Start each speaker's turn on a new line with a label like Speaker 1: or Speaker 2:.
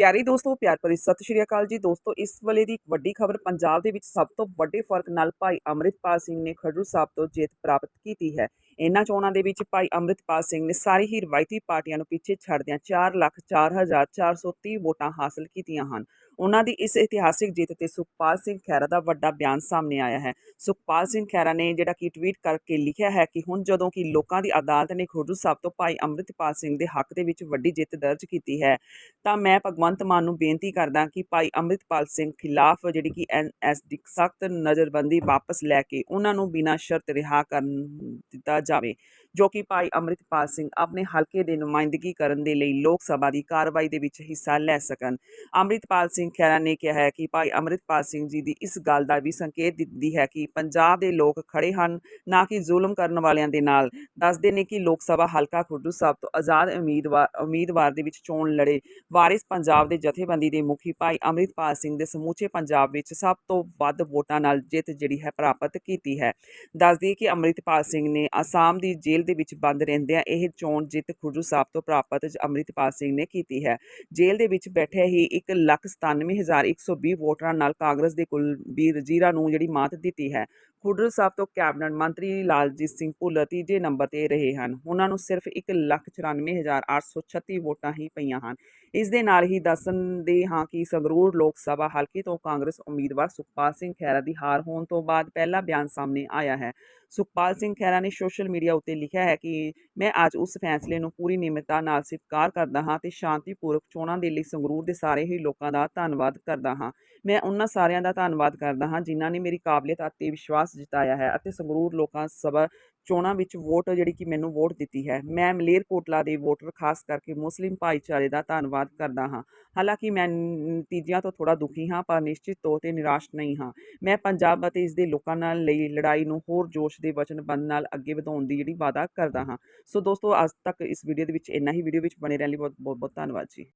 Speaker 1: ਪਿਆਰੇ ਦੋਸਤੋ, ਪਿਆਰ ਭਰੀ ਸਤਿ ਸ਼੍ਰੀ ਅਕਾਲ ਜੀ। ਦੋਸਤੋ, ਇਸ ਵੇਲੇ ਦੀ ਇੱਕ ਵੱਡੀ ਖਬਰ ਪੰਜਾਬ ਦੇ ਵਿੱਚ ਸਭ ਤੋਂ ਵੱਡੇ ਫ਼ਰਕ ਨਾਲ ਭਾਈ ਅੰਮ੍ਰਿਤਪਾਲ ਸਿੰਘ ਨੇ ਖਡੂਰ ਸਾਹਿਬ ਤੋਂ ਜਿੱਤ ਪ੍ਰਾਪਤ ਕੀਤੀ ਹੈ। ਇਹਨਾਂ ਚੋਣਾਂ ਦੇ ਵਿੱਚ ਭਾਈ ਅੰਮ੍ਰਿਤਪਾਲ ਸਿੰਘ ਨੇ ਸਾਰੀ ਹੀ ਰਵਾਇਤੀ ਪਾਰਟੀਆਂ ਨੂੰ ਪਿੱਛੇ ਛੱਡਦਿਆਂ 4 ਲੱਖ 4430 ਵੋਟਾਂ ਹਾਸਲ ਕੀਤੀਆਂ ਹਨ। ਉਹਨਾਂ ਦੀ ਇਸ ਇਤਿਹਾਸਿਕ ਜਿੱਤ ਤੇ ਸੁਖਪਾਲ ਸਿੰਘ ਖਹਿਰਾ ਦਾ ਵੱਡਾ ਬਿਆਨ ਸਾਹਮਣੇ ਆਇਆ ਹੈ। ਸੁਖਪਾਲ ਸਿੰਘ ਖਹਿਰਾ ਨੇ ਜਿਹੜਾ ਕਿ ਟਵੀਟ ਕਰਕੇ ਲਿਖਿਆ ਹੈ ਕਿ ਹੁਣ ਜਦੋਂ ਕਿ ਲੋਕਾਂ ਦੀ ਅਦਾਲਤ ਨੇ ਖਡੂਰ ਸਾਹਿਬ ਤੋਂ ਭਾਈ ਅੰਮ੍ਰਿਤਪਾਲ ਸਿੰਘ ਦੇ ਹੱਕ ਦੇ ਵਿੱਚ ਵੱਡੀ ਜਿੱਤ ਦਰਜ ਕੀਤੀ ਹੈ, ਤਾਂ ਮੈਂ ਭਗਵੰਤ ਮਾਨ ਨੂੰ ਬੇਨਤੀ ਕਰਦਾ ਕਿ ਭਾਈ ਅੰਮ੍ਰਿਤਪਾਲ ਸਿੰਘ ਖਿਲਾਫ ਜਿਹੜੀ ਕਿ ਐਨਐਸ ਦੀ ਸਖਤ ਨਜ਼ਰਬੰਦੀ ਵਾਪਸ ਲੈ ਕੇ ਉਹਨਾਂ ਨੂੰ ਬਿਨਾਂ ਸ਼ਰਤ ਰਿਹਾ ਕਰਨ ਦਿੱਤਾ ਜਾਵੇ, ਜੋ ਕਿ ਭਾਈ ਅੰਮ੍ਰਿਤਪਾਲ ਸਿੰਘ ਆਪਣੇ ਹਲਕੇ ਦੇ ਨੁਮਾਇੰਦਗੀ ਕਰਨ ਦੇ ਲਈ ਲੋਕ ਸਭਾ ਦੀ ਕਾਰਵਾਈ ਦੇ ਵਿੱਚ ਹਿੱਸਾ ਲੈ ਸਕਣ। ਅੰਮ੍ਰਿਤਪਾਲ ਸਿੰਘ ਖਹਿਰਾ ਨੇ ਕਿਹਾ ਹੈ ਕਿ ਭਾਈ ਅੰਮ੍ਰਿਤਪਾਲ ਸਿੰਘ ਜੀ ਦੀ ਇਸ ਗੱਲ ਦਾ ਵੀ ਸੰਕੇਤ ਦਿੰਦੀ ਹੈ ਕਿ ਪੰਜਾਬ ਦੇ ਲੋਕ ਖੜੇ ਹਨ, ਨਾ ਕਿ ਜ਼ੁਲਮ ਕਰਨ ਵਾਲਿਆਂ ਦੇ ਨਾਲ। ਦੱਸਦੇ ਨੇ ਕਿ ਲੋਕ ਸਭਾ ਹਲਕਾ ਖੁੱਡੂ ਸਾਹਿਬ ਤੋਂ ਆਜ਼ਾਦ ਉਮੀਦਵਾਰ ਉਮੀਦਵਾਰ ਦੇ ਵਿੱਚ ਚੋਣ ਲੜੇ। ਵਾਰਿਸ ਪੰਜਾਬ ਦੇ ਜਥੇਬੰਦੀ ਦੇ ਮੁਖੀ ਭਾਈ ਅੰਮ੍ਰਿਤਪਾਲ ਸਿੰਘ ਦੇ ਸਮੂਚੇ ਪੰਜਾਬ ਵਿੱਚ ਸਭ ਤੋਂ ਵੱਧ ਵੋਟਾਂ ਨਾਲ ਜਿੱਤ ਜਿਹੜੀ ਹੈ ਪ੍ਰਾਪਤ ਕੀਤੀ ਹੈ। ਦੱਸਦੀ ਕਿ ਅੰਮ੍ਰਿਤਪਾਲ ਸਿੰਘ ਨੇ ਅਸਾਮ ਦੀ ਜੇਲ੍ਹ ਦੇ ਵਿੱਚ ਬੰਦ ਰਹਿੰਦਿਆਂ ਇਹ ਚੋਣ ਜਿੱਤ ਖੁੱਡੂ ਸਾਹਿਬ ਤੋਂ ਪ੍ਰਾਪਤ ਅੰਮ੍ਰਿਤਪਾਲ ਸਿੰਘ ਨੇ ਕੀਤੀ ਹੈ। ਜੇਲ੍ਹ ਦੇ ਵਿੱਚ ਬੈਠੇ ਹੀ 197120 ਵੋਟਰਾਂ ਨਾਲ ਕਾਂਗਰਸ ਦੇ ਕੁਲਬੀਰ ਜੀਰਾ ਨੂੰ ਜਿਹੜੀ ਮਾਤ ਦਿੱਤੀ ਹੈ ਖੁੱਡੂ ਸਾਹਿਬ ਤੋਂ ਕੈਬਨਿਟ ਮੰਤਰੀ ਲਾਲਜੀਤ ਸਿੰਘ ਭੁੱਲਰ ਤੀਜੇ ਨੰਬਰ ਤੇ ਰਹੇ ਹਨ। ਉਹਨਾਂ ਨੂੰ ਸਿਰਫ 194836 ਵੋਟਾਂ ਹੀ ਪਈਆਂ ਹਨ। ਇਸ ਦੇ ਨਾਲ ਹੀ ਦੱਸਣ ਦੇ ਹਾਂ ਕਿ ਸੰਗਰੂਰ ਲੋਕ ਸਭਾ ਹਲਕੇ ਤੋਂ ਕਾਂਗਰਸ ਉਮੀਦਵਾਰ ਸੁਖਪਾਲ ਸਿੰਘ ਖਹਿਰਾ ਦੀ ਹਾਰ ਹੋਣ ਤੋਂ ਬਾਅਦ ਪਹਿਲਾ ਬਿਆਨ ਸਾਹਮਣੇ ਆਇਆ ਹੈ। ਸੁਖਪਾਲ ਸਿੰਘ ਖਹਿਰਾ ਨੇ ਸੋਸ਼ਲ ਮੀਡੀਆ ਉੱਤੇ ਲਿਖਿਆ ਹੈ ਕਿ ਮੈਂ ਅੱਜ ਉਸ ਫੈਸਲੇ ਨੂੰ ਪੂਰੀ ਨਿਮਰਤਾ ਨਾਲ ਸਵੀਕਾਰ ਕਰਦਾ ਹਾਂ ਤੇ ਸ਼ਾਂਤੀਪੂਰਵਕ ਚੋਣਾਂ ਦੇ ਲਈ ਸੰਗਰੂਰ ਦੇ ਸਾਰੇ ਹੀ ਲੋਕਾਂ ਦਾ ਧੰਨਵਾਦ ਕਰਦਾ ਹਾਂ। ਮੈਂ ਉਹਨਾਂ ਸਾਰਿਆਂ ਦਾ ਧੰਨਵਾਦ ਕਰਦਾ ਹਾਂ ਜਿਨ੍ਹਾਂ ਨੇ ਮੇਰੀ ਕਾਬਲੀਅਤ ਅਤੇ ਵਿਸ਼ਵਾਸ ਜਤਾਇਆ ਹੈ ਅਤੇ ਸੰਗਰੂਰ ਲੋਕਾਂ ਸਭਾ ਚੋਣਾਂ ਵਿੱਚ ਵੋਟ ਜਿਹੜੀ ਕਿ ਮੈਨੂੰ ਵੋਟ ਦਿੱਤੀ ਹੈ। ਮੈਂ ਮਲੇਰਕੋਟਲਾ ਦੇ ਵੋਟਰ, ਖਾਸ ਕਰਕੇ ਮੁਸਲਿਮ ਭਾਈਚਾਰੇ ਦਾ ਧੰਨਵਾਦ ਕਰਦਾ ਹਾਂ। ਹਾਲਾਂਕਿ ਮੈਂ ਨਤੀਜਿਆਂ ਤੋਂ ਥੋੜਾ ਦੁਖੀ ਹਾਂ, ਪਰ ਨਿਸ਼ਚਿਤ ਤੌਰ ਤੇ ਨਿਰਾਸ਼ ਨਹੀਂ ਹਾਂ। ਮੈਂ ਪੰਜਾਬ ਅਤੇ ਇਸ ਦੇ ਲੋਕਾਂ ਨਾਲ ਲਈ ਲੜਾਈ ਨੂੰ ਹੋਰ ਜੋਸ਼ ਦੇ ਵਚਨਬੰਧ ਨਾਲ ਅੱਗੇ ਵਧਾਉਣ ਦੀ ਜਿਹੜੀ ਵਾਅਦਾ ਕਰਦਾ ਹਾਂ। ਸੋ ਦੋਸਤੋ, ਅੱਜ ਤੱਕ ਇਸ ਵੀਡੀਓ ਦੇ ਵਿੱਚ ਇੰਨਾ ਹੀ। ਵੀਡੀਓ ਵਿੱਚ ਬਣੇ ਰਹਿਣ ਲਈ ਬਹੁਤ ਬਹੁਤ ਬਹੁਤ ਧੰਨਵਾਦ ਜੀ।